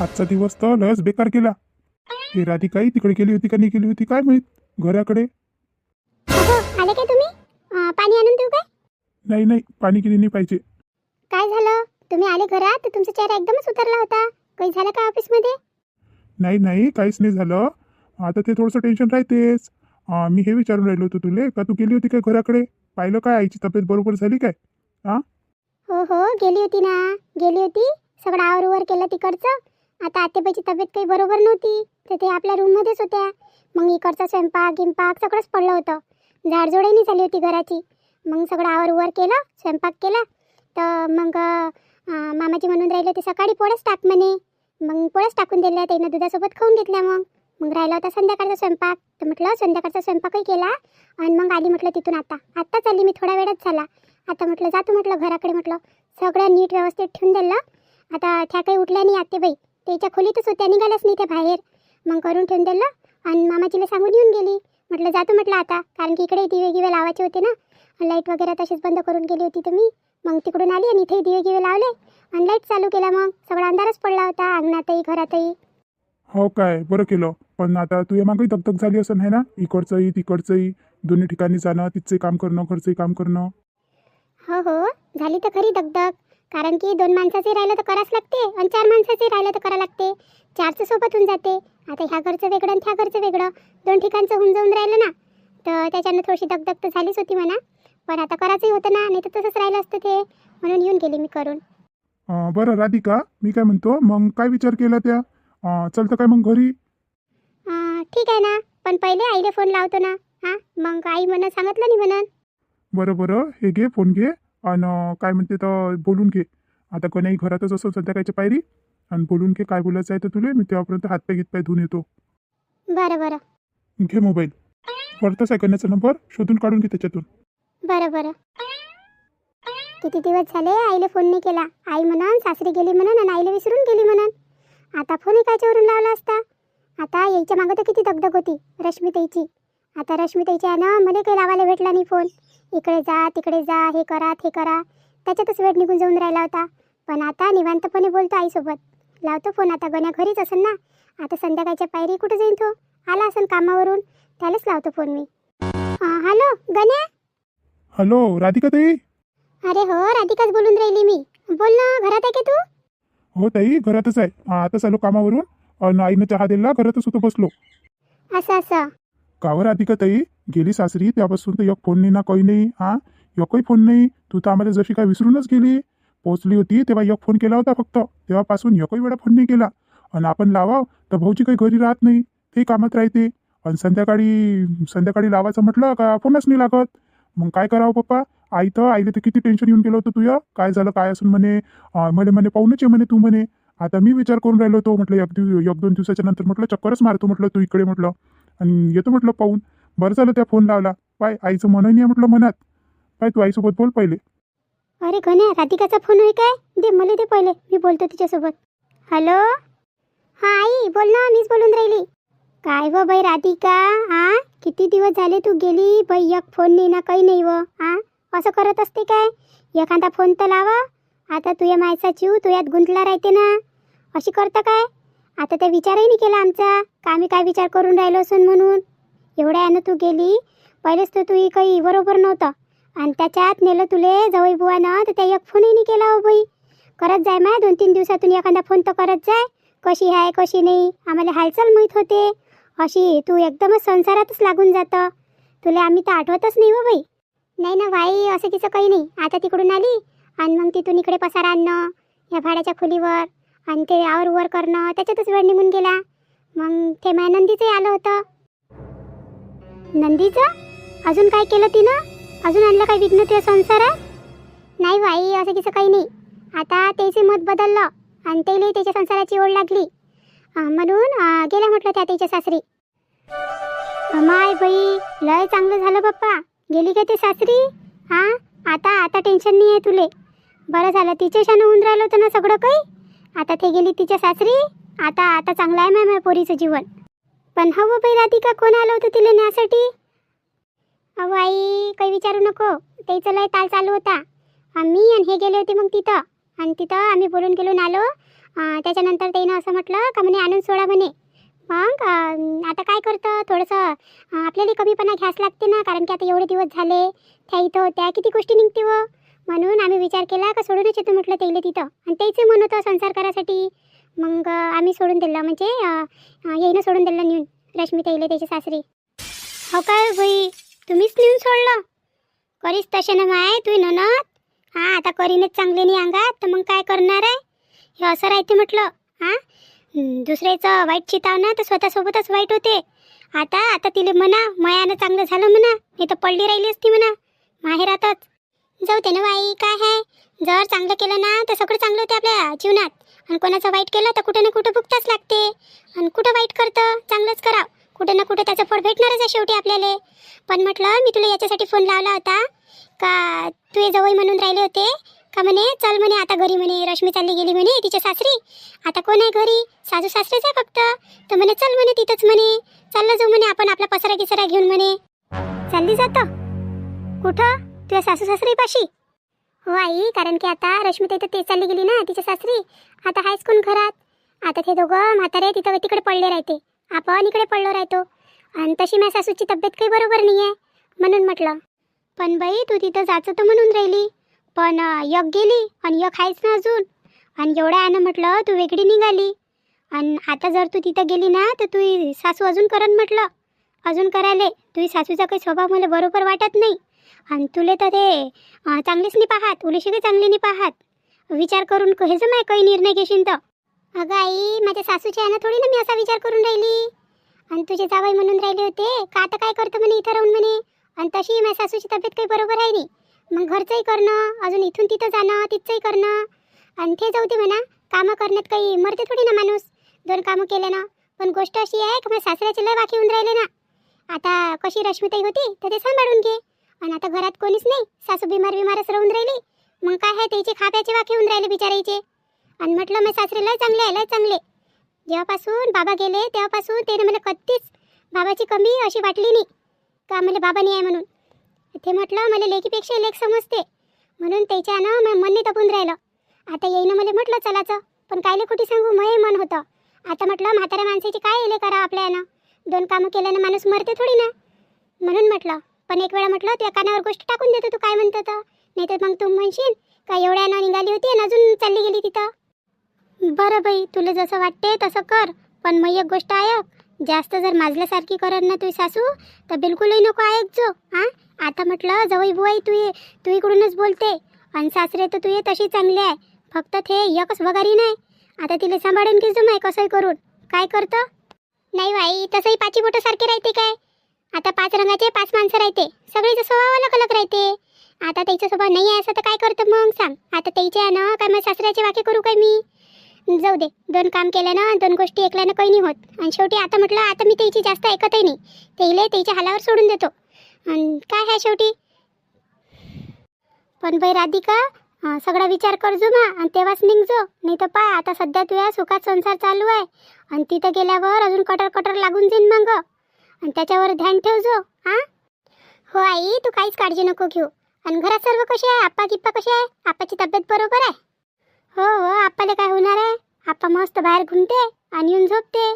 आजचा दिवस तर लस बेकार गेला हे राधिकाई तिकडे गेली होती का नाही गेली होती काय माहीत? घराकडे. आले काय तुम्ही? अं, पाणी आणून देऊ काय? नाही नाही पाणी गिनी नाही पाहिजे. काय झालं? तुम्ही आले घरात तर तुमचा चेहरा एकदमच उतरला होता. काही झालं का ऑफिसमध्ये? नाही नाही काहीच नाही झालं. आता ते थोडंसं टेन्शन राहतेच. अं, मी हे विचारून राहिलो होतो तुले का तू गेली होती काय घराकडे? पाहिलं काय? आईची तब्येत बरोबर झाली काय? हो हो गेली होती ना. गेली होती. सगळं आवरवर केलं तिकडचं. आता आतेबाईची तब्येत काही बरोबर नव्हती तर ते आपल्या रूममध्येच होत्या. मग इकडचा स्वयंपाक गिंपाक सगळंच पडलं होतं. झाडझोडही झाली होती घराची. मग सगळं आवर उवर केलं स्वयंपाक केला. तर मग मामाची मामाजी म्हणून राहिले ते सकाळी पोळ्याच टाक म्हणे. मग पोळ्याच टाकून दिल्या त्यानं दुधासोबत खाऊन घेतल्या मग. मग राहिला होता संध्याकाळचा स्वयंपाक. तर म्हटलं संध्याकाळचा स्वयंपाकही केला. आणि मग आली म्हटलं तिथून आता. आत्ताच आली मी थोडा वेळच झाला. आता म्हटलं जातो म्हटलं घराकडे म्हटलं. सगळं नीट व्यवस्थित ठेवून दिलं. आता त्या काही उठल्या नाही आत्तेबाई त्याच्या खोलीतच होत्या निघाल्याच नाही त्या बाहेर. मग करून ठेवून दिलं आणि मामाजीला सांगून येऊन गेली. म्हटलं जातो म्हटलं आता कारण की इकडे दिवे गिवे लावायचे होते ना. लाइट वगैरे तशीच बंद करून गेली होती तुम्ही. मग तिकडून आली आणि इथे दिवे गिवे लावले आणि लाइट चालू केला मग. सगळा अंधारच पडला होता अंगणातही घरातही. हो काय बरं केलं. पण आता तुझ्या मागही दगदग झाली असं नाही ना? इकडचंही तिकडचंही दोन्ही ठिकाणी जाणं तिथचंही काम करणं घरचंही काम करणं. हो हो. झाली तर खरी दगदग कारण की दोन माणसाचे राहिलं तर करावंच लागते आणि चार माणसाचे राहिलं तर करावं लागते. चारचं सोबत होऊन जाते. आता ह्या घरचं वेगळं आणि त्या घरचं वेगळं. दोन ठिकाणचं होऊन जाऊन राहिलं ना तर त्याच्यानं थोडीशी दगदग तर झालीच होती म्हणा. पण आता करायचंही होतं ना नाही तर तसंच राहिलं असतं ते. म्हणून येऊन गेली मी करून. अं, बरं राधिका मी काय म्हणतो मग काय विचार केला त्या? अं, चलतं काय मग घरी? अं, ठीक आहे ना पण पहिले आईला फोन लावतो ना. हां मग आई म्हणून सांगितलं नाही म्हणून. बरं बरं हे घे फोन घे. आणि काय म्हणते तर बोलून घे. आता कोणाही घरातच असं संध्याकाळच्या पायरी आणि बोलून घे काय बोलायचं आहे तर तुले मी तेव्हापर्यंत हातपाय गीतपाय धुवून येतो. बरं बरं. घे मोबाईल. वरतच आहे करण्याचा नंबर शोधून काढून घे त्याच्यातून. बरं बरं. किती दिवस झाले आईला फोन नाही केला. आई म्हणून सासरी गेली म्हणून आणि आईला विसरून गेली म्हणून. आता फोनही कायच्यावरून लावला असता? आता यायच्या मागं तर किती दगदग होती रश्मिताईची. आता रश्मिताईच्या ना मला काही लावायला भेटला नाही फोन इकडे जा तिकडे जा हे करा ते करा. त्याच्यातच वेळ निघून जाऊन राहिला होता. पण आता निवांतपणे बोलतो आईसोबत. लावतो फोन आता गण्या घरीच असेल ना. आता संध्याकाळच्या पायरी कुठे जाईन तो? आला असेल कामावरून. त्यालाच लावतो फोन मी. हां हॅलो गण्या? हॅलो राधिका ताई अरे हो राधिकाच बोलून राहिली मी. बोल ना घरात आहे का तू? हो ताई घरातच आहे. हा, आताच आलो कामावरून. आणि आईनं चहा दिला घरातच होतो बसलो. असं असं. कावर राधिका ताई गेली सासरी त्यापासून तर एक फोन नाही ना काही नाही हा? एकही फोन नाही। तू तर आम्हाला जशी काय विसरूनच गेली. पोचली होती तेव्हा एक फोन केला होता फक्त. तेव्हापासून एकही वेळा फोन नाही केला. आणि आपण लावाव तर भाऊजी काही घरी राहत नाही. ते कामात राहते. आणि संध्याकाळी संध्याकाळी लावायचं म्हटलं का फोनच नाही लागत. मग काय करावं पप्पा? आई तर आईला तर किती टेन्शन येऊन गेलं होतं तुझं? काय झालं काय असून म्हणे? म्हणे म्हणे पाहूनच आहे म्हणे तू म्हणे. आता मी विचार करून राहिलो होतो म्हटलं एक दिवस एक दोन दिवसाच्या नंतर म्हटलं चक्करच मारतो म्हटलं तू इकडे म्हटलं. आणि येतो म्हटलं पाहून. बरं झालं त्या फोन लावला. पाय आईचं मन नाही म्हटलं मनात. पाय तू आईसोबत बोल पहिले. अरे गण्या राधिकाचा फोन होय काय? दे मला दे पहिले. मी बोलतो तिच्यासोबत. हॅलो? हां आई बोल ना मीच बोलून राहिली. काय व बाई राधिका हा किती दिवस झाले तू गेली? बाई एक फोन नाही ना काही नाही व हा असं करत असते काय? एखादा फोन तर लावा. आता तुझ्या मायचा जीव तू यात गुंतला राहते ना. अशी करतं काय? आता त्या विचारही नाही केला आमचा. का आम्ही काय विचार करून राहिलो असून म्हणून? एवढ्या यानं तू गेली पहिलेच तर तू काही बरोबर नव्हतं. आणि त्याच्यात नेलं तुले जवळ बुवानं तर त्या एक फोनही नाही केला हो बाई. करत जाय माय दोन तीन दिवसातून एखादा फोन तर करत जाय. कशी आहे कशी नाही आम्हाला हालचाल माहीत होते. अशी तू एकदमच संसारातच लागून जातं. तुला आम्ही तर आठवतच नाही हो बाई. नाही ना बाई असं तिचं काही नाही. आता तिकडून आली आणि मग तिथून इकडे पसार आणणं ह्या भाड्याच्या खोलीवर आणि ते आवर उवर करणं त्याच्यातच वेळ निघून गेला. मग ते माझ्या नंदीचंही आलं होतं. नंदीचं? अजून काय केलं तिनं? अजून आणलं काय विघ्न तुझ्या संसारात? नाही बाई असं तिचं काही नाही. आता त्याचे मत बदललं आणि त्याला त्याच्या संसाराची ओढ लागली. म्हणून गेल्या म्हटलं त्या त्याच्या सासरी. माय बाई लय चांगलं झालं पप्पा गेली का ते सासरी? हा? आता आता टेन्शन नाही आहे तुले. बरं झालं तिच्याशानं होऊन राहिलं होतं ना सगळं काही? आता ते गेली तिच्या सासरी? आता आता चांगलं आहे मॅम पोरीचं जीवन. पण हवं बाई राधिका कोण आलं होतं तिला न्यासाठी? अहो आई काही विचारू नको. त्याचं लय ताल चालू होता. आम्ही आणि हे गेले होते मग तिथं. आणि तिथं आम्ही बोलून गेलो आलो. त्याच्यानंतर त्यानं असं म्हटलं का म्हणे आणून सोडा म्हणे. मग आता काय करतं? थोडंसं आपल्याला कमीपणा घ्यास लागते ना कारण की आता एवढे दिवस झाले. त्या इथं त्या किती गोष्टी निघते व. म्हणून आम्ही विचार केला का सोडूनच येतो? म्हटलं त्याला तिथं. आणि त्याचं मन होतं संसार करायसाठी. मग आम्ही सोडून दिलं. म्हणजे अं, येईनं सोडून दिलं नेऊन रश्मी ताईले त्याचे सासरी. हो काय भाई तुम्हीच नेऊन सोडलं? करीस तसे ना माय तू ननद? हा आता करीनच चांगले नाही अंगात तर मग काय करणार आहे? हे असं राहते म्हटलं हा? दुसऱ्याचं वाईट चिताव ना तर स्वतःसोबतच वाईट होते. आता आता तिले म्हणा मयानं चांगलं झालं म्हणा नाही तर पडली राहिली असती म्हणा माहेरातच. जाऊ ते ना बाई काय आहे? जर चांगलं केलं ना तर सगळं चांगलं होते आपल्या जीवनात. आणि कोणाचं वाईट केलं तर कुठं ना कुठं भुगताच लागते. आणि कुठं वाईट करतं चांगलंच कराव. कुठं ना कुठं त्याचं फळ भेटणारच आहे शेवटी आपल्याला. पण म्हटलं मी तुला याच्यासाठी फोन लावला होता. का तू ये जवळ म्हणून राहिले होते? का म्हणे चल म्हणे आता घरी म्हणे रश्मी चालली गेली म्हणे तिच्या सासरी. आता कोण आहे घरी? सासू सासरेच आहे फक्त. तर म्हणे चल म्हणे तिथंच म्हणे. चाललं जाऊ म्हणे आपण आपला पसरा गिसारा घेऊन म्हणे. चालली जातो. कुठं? तुझ्या सासू सासरी पाशी हो आई कारण की आता रश्मी इथं ते चालली गेली ना तिच्या सासरी. आता आहेच कोण घरात? आता ते दोघं म्हातारे तिथं तिकडे पडले राहते. आपण इकडे पडलो राहतो. आणि तशी माझ्या सासूची तब्येत काही बरोबर नाही आहे म्हणून म्हटलं. पण बाई तू तिथं जायचं तर म्हणून राहिली. पण यक गेली आणि यक आहेच ना अजून. आणि एवढ्या आणं म्हटलं तू वेगळी निघाली. आणि आता जर तू तिथं गेली ना तर तू सासू अजून करन म्हटलं. अजून करायले. तुझी सासूचा काही स्वभाव मला बरोबर वाटत नाही. आणि तुले तर ते चांगलीच नाही पाहात उलीशी काही चांगली नाही पाहात. विचार करून हे माय काही निर्णय घेशील तर. अगं आई माझ्या सासूच्या ना थोडी ना मी असा विचार करून राहिली. आणि तुझे जावई म्हणून राहिले होते का आता काय करतो म्हणे इथं राहून म्हणे? आणि तशी माझ्या सासूची तब्येत काही बरोबर आहे नाही. मग घरचंही करणं अजून इथून तिथं जाणं तिथचंही करणं. आणि ते जाऊ दे म्हणा कामं करण्यात काही मरते थोडी ना माणूस. दोन कामं केले ना. पण गोष्ट अशी आहे की माझ्या सासऱ्याचे लय बाकी होऊन राहिले ना. आता कशी रश्मीताई होती तर ते सांभाळून घे. आणि आता घरात कोणीच नाही. सासू बिमार बिमारच राहून राहिली. मग काय आहे त्याचे खाप्याचे वाखे होऊन राहिले बिचारायचे. आणि म्हटलं मग सासरे लय चांगले आहे लय चांगले. जेव्हापासून बाबा गेले तेव्हापासून त्याने मला कधीच बाबाची कमी अशी वाटली नाही. का मला बाबा नाही आहे म्हणून. ते म्हटलं मला लेकीपेक्षा लेख समजते. म्हणून त्याच्यानं मग मन नाही तपून राहिलं. आता येईनं मला म्हटलं चलाचं. पण कायले कुठे सांगू मय मन होतं. आता म्हटलं म्हाताऱ्या माणसाची काय येले करा आपल्यानं? दोन कामं केल्यानं माणूस मरते थोडी ना? म्हणून म्हटलं पण एक वेळा म्हटलं तुझ्या कानावर गोष्ट टाकून देतो तू काय म्हणतो तर? नाही तर मग तू म्हणशील का एवढ्यानं निघाली होती आणि अजून चालली गेली तिथं? बरं बाई तुला जसं वाटते तसं कर पण मग एक गोष्ट ऐक जास्त जर माजल्यासारखी करत ना तुझी सासू तर बिलकुलही नको ऐक जो हां? आता म्हटलं जवळ बुवाई तू ये तू इकडूनच बोलते आणि सासरे तर तू ये तशी चांगली आहे फक्त ते एकच वगारी नाही. आता तिला सांभाळून घे जो माय कसंही करून. काय करतं? नाही बाई तसंही पाची बोटं राहते काय? आता पाच रंगाचे पाच माणसं राहते. सगळीचं स्वभाव अलग अलग राहते. आता त्याचा स्वभाव नाही आहे असं तर काय करतं मग सांग. आता त्याच्या आहे ना काय मग सासऱ्याचे वाक्य करू काय मी? जाऊ दे. दोन काम केल्यानं दोन गोष्टी ऐकल्यानं काही नाही होत. आणि शेवटी आता म्हटलं आता मी त्याची जास्त ऐकतही नाही. त्याला त्याच्या हालावर सोडून देतो. आणि काय आहे शेवटी? पण बाई राधिका सगळा विचार करजो मा आणि तेव्हाच निघजो नाही तर पाय आता सध्या तुझ्या सुखात संसार चालू आहे. आणि तिथं गेल्यावर अजून कटर कटर लागून जाईन मग. आणि त्याच्यावर ध्यान ठेव जो हा? हो आई तू काहीच काळजी नको घेऊ. आणि घरात सर्व कसे आहे? आप्पा गिप्पा कसे आहे? आप्पाची तब्येत बरोबर आहे? हो हो आप्पाला काय होणार आहे? आप्पा मस्त बाहेर घुमते आणि येऊन झोपते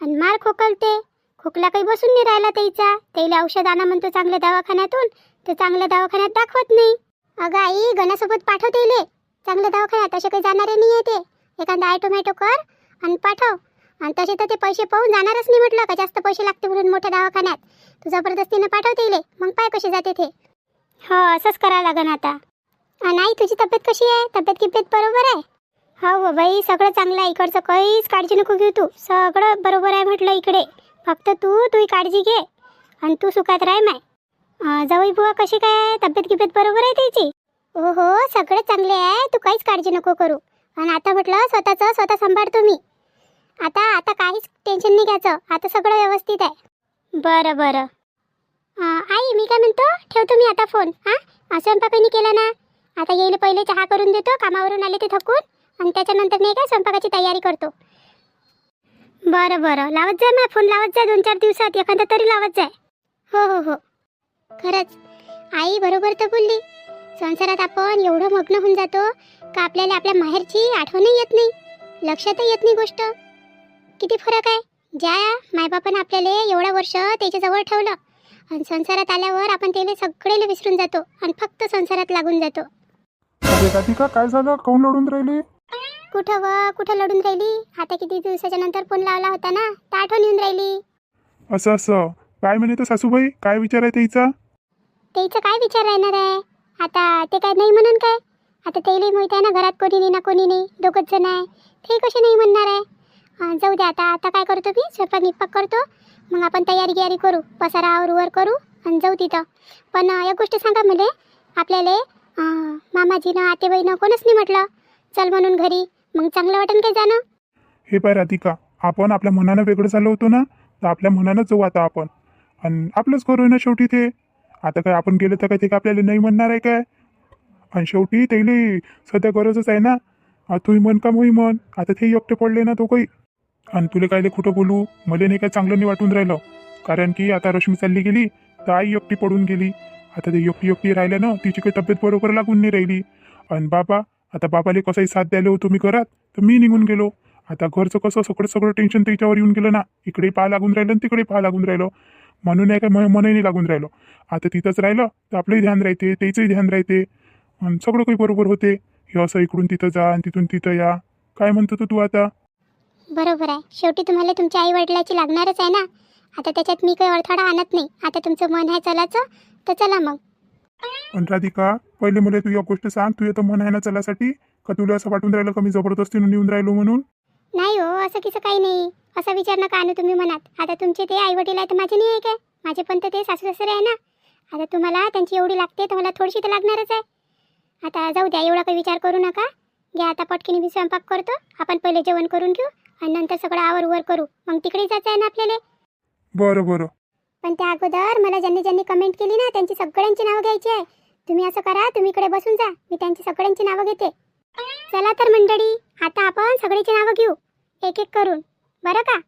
आणि मार खोकलते. खोकला काही बसून नाही राहिला त्याचा. त्याला औषध आणा म्हणतो चांगल्या दवाखान्यातून. ते चांगल्या दवाखान्यात दाखवत नाही. अगं आई गणासोबत पाठवते चांगल्या दवाखान्यात तसे काही जाणारे नाही आहे ते. एखादा ॲटोमॅटो कर आणि पाठव. आणि तसे तर ते पैसे पाहून जाणारच नाही म्हटलं का? जास्त पैसे लागते म्हणून मोठ्या दवाखान्यात. तू जबरदस्तीनं पाठवते इले मग पाय कसे जाते ते? हो असंच करावं लागन आता. नाही तुझी तब्येत कशी आहे? तब्येत किब्येत बरोबर आहे? हो हो बाई सगळं चांगलं आहे. इकडचं काहीच काळजी नको घेऊ तू. सगळं बरोबर आहे म्हटलं इकडे. फक्त तू तुझी काळजी घे. आणि तू सुखात राह माय. अं, जावई बुवा कशी काय आहे? तब्येत किब्येत बरोबर आहे त्याची? हो हो सगळं चांगले आहे. तू काहीच काळजी नको करू. आणि आता म्हटलं स्वतःचं स्वतः सांभाळतो मी. आता आता काहीच टेन्शन नाही घ्यायचं. आता सगळं व्यवस्थित आहे. बरं बरं. आई मी काय म्हणतो? ठेवतो मी आता फोन हां? स्वयंपाकाने केला ना? आता येईल पहिले चहा करून देतो कामावरून आले ते थकून. आणि त्याच्यानंतर नाही काय स्वयंपाकाची तयारी करतो. बरं बरं. लावत जाय मग फोन लावत जाय दोन चार दिवसात एखादा तरी लावत जाय. हो हो हो. खरंच. आई बरोबर तर बोलली. संसारात आपण एवढं मग्न होऊन जातो का आपल्याला आपल्या माहेरची आठवणही येत नाही? लक्षातही येत नाही गोष्ट. किती फरक आहे? ज्या मायबापानं आपल्याला एवढं वर्ष त्याच्याजवळ ठेवलं आणि संसारात आल्यावर आपण त्याला सगळेला विसरून जातो आणि फक्त संसारात लागून जातो. अरे राधिका काय झालं? काऊन लढून राहिली? कुठं व? कुठं लढून राहिली? आता किती दिवसाच्या नंतर फोन लावला होता ना? तर आठवण येऊन राहिली. असं असं. काय म्हणे तर सासूबाई? काय विचार आहे त्याचा? त्याचं काय विचार राहणार आहे? आता ते काय नाही म्हणून काय? आता तेही माहीत आहे ना घरात कोणी नाही ना कोणी नाही दोघंच जण आहे. ते कसे नाही म्हणणार आहे? हां जाऊ दे आता. आता काय करतो मी? स्वयंपाक निपाक करतो. मग आपण तयारी गियारी करू. पसारावर वर करू आणि जाऊ तिथं. पण एक गोष्ट सांगा मला. आपल्याला मामाजीनं आतेबाईनं कोणच नाही म्हटलं? चल म्हणून घरी. मग चांगलं वाटेल काय जाणं? हे पाय राधिका आपण आपल्या मनानं वेगळं झालो होतो ना तर आपल्या मनानंच जाऊ आता आपण. आणि आपलंच करू ना शेवटी ते. आता काय आपण गेलं तर काय ते काय आपल्याला नाही म्हणणार आहे काय? आणि शेवटी त्याला सध्या गरजच आहे ना. आ, मन म्हण का मोही म्हण? आता ते एकटे पडले ना तो काही आणि तुला कायले खोटं बोलू? मला नाही काय चांगलं नाही वाटून राहिलं. कारण की आता रश्मी चालली गेली तर आई एकटी पडून गेली. आता ते एकटी एकटी राहिल्या ना तिची काही तब्येत बरोबर लागून नाही राहिली. आणि बाबा आता बाबाले कसंही साथ द्यायला होतो मी घरात तर मी निघून गेलो. आता घरचं कसं सगळं सगळं टेन्शन त्याच्यावर येऊन गेलं ना. इकडे पहा लागून राहिलं आणि तिकडे पहा लागून राहिलं. म्हणून नाही काय म- मनही लागून राहिलं. आता तिथंच राहिलं तर आपलंही ध्यान राहते त्याचंही ध्यान राहते. आणि सगळं काही बरोबर होते. हे असं इकडून तिथं जा आणि तिथून तिथं या. काय म्हणतो तू आता? बरोबर आहे. शेवटी तुम्हाला तुमच्या आई वडिलाची लागणारच आहे ना? आता त्याच्यात मी काही अडथळा आणत नाही. आता तुमचं मन आहे चलाचं तर चला मग. पण राधिका पहिले मला तू एक गोष्ट सांग. तू येतं मन आहे ना चलासाठी? का तुला असं वाटून राहिलं का मी जबरदस्तीनं नेऊन राहिलो म्हणून? नाही हो असं किसं काही नाही. असा विचार नका आणू तुम्ही मनात. आता तुमचे ते आई वडील आहे तर माझे नाही आहे काय? माझे पण तर ते सासू सासरे आहे ना? आता तुम्हाला त्यांची एवढी लागते तर मला थोडीशी तर लागणारच आहे. आता जाऊ द्या एवढा काही विचार करू नका. घ्या आता पटकीने मी स्वयंपाक करतो. आपण पहिले जेवण करून घेऊ. आणि नंतर सगळं आवर वर करू. मग तिकडे जायचं आहे ना आपल्याला? बरं बरं. पण त्या अगोदर मला ज्यांनी ज्यांनी कमेंट केली ना त्यांची सगळ्यांची नावं घ्यायची आहे. तुम्ही असं करा तुम्ही इकडे बसून जा. मी त्यांची सगळ्यांची नावं घेते. चला तर मंडळी आता आपण सगळ्याची नावं घेऊ. एक एक करून. बरं का?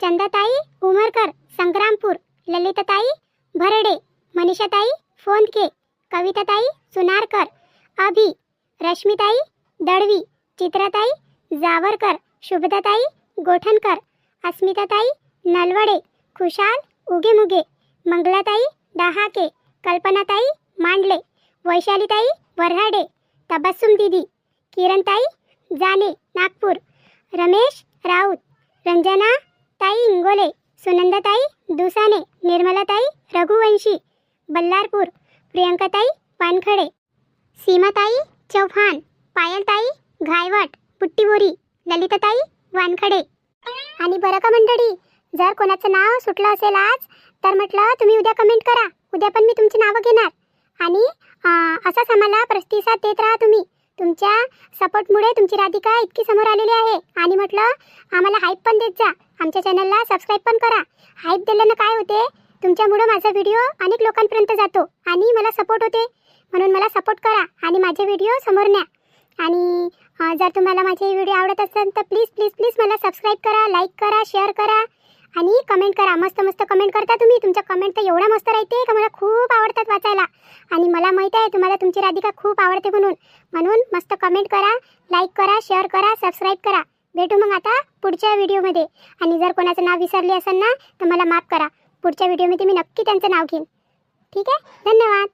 चंदाताई उमरकर संग्रामपूर ललिताताई भरडे मनीषाताई फोंदके कविताताई सुनारकर अभि रश्मिताई दळवी चित्राताई जावरकर शुभदाताई गोठणकर अस्मिताताई नलवडे खुशाल उगेमुगे मंगलाताई डहाके कल्पनाताई मांडले वैशालीताई वऱ्हाडे तबस्सुम दिदी किरणताई जाने नागपूर रमेश राऊत रंजना ताई इंगोले सुनंदाताई दुसाने निर्मलाताई रघुवंशी बल्लारपूर प्रियंकाताई पानखडे सीमाताई चौहान पायलताई घायवट पुट्टीबोरी ललिताताई वानखडे. आणि बरं का मंडळी जर कोणाचं नाव सुटलं असेल आज तर म्हटलं तुम्ही उद्या कमेंट करा. उद्या पण मी तुमची नावं घेणार. आणि असाच आम्हाला प्रतिसाद देत राहा तुम्ही. तुमच्या सपोर्टमुळे तुमची राधिका इतकी समोर आलेली आहे. आणि म्हटलं आम्हाला हाईप पण देत जा. आमच्या चॅनलला सबस्क्राईब पण करा. हाईप दिल्यानं काय होते? तुमच्यामुळं माझा व्हिडिओ अनेक लोकांपर्यंत जातो. आणि मला सपोर्ट होते. म्हणून मला सपोर्ट करा. आणि माझे व्हिडिओ समोर न्या. आणि जर तुम्हाला माझे व्हिडिओ आवडत असेल तर प्लीज प्लीज प्लीज मला सबस्क्राईब करा लाईक करा शेअर करा आणि कमेंट करा. मस्त मस्त कमेंट करता तुम्ही. तुमच्या कमेंट तर एवढ्या मस्त राहते का मला खूप आवडतात वाचायला. आणि मला माहीत आहे तुम्हाला तुमची राधिका खूप आवडते म्हणून. म्हणून मस्त कमेंट करा लाईक करा शेअर करा सबस्क्राईब करा. भेटू मग आता पुढच्या व्हिडिओमध्ये. आणि जर कोणाचं नाव विसरले असेल ना तर मला माफ करा. पुढच्या व्हिडिओमध्ये मी नक्की त्यांचं नाव घेईन. ठीक आहे? धन्यवाद.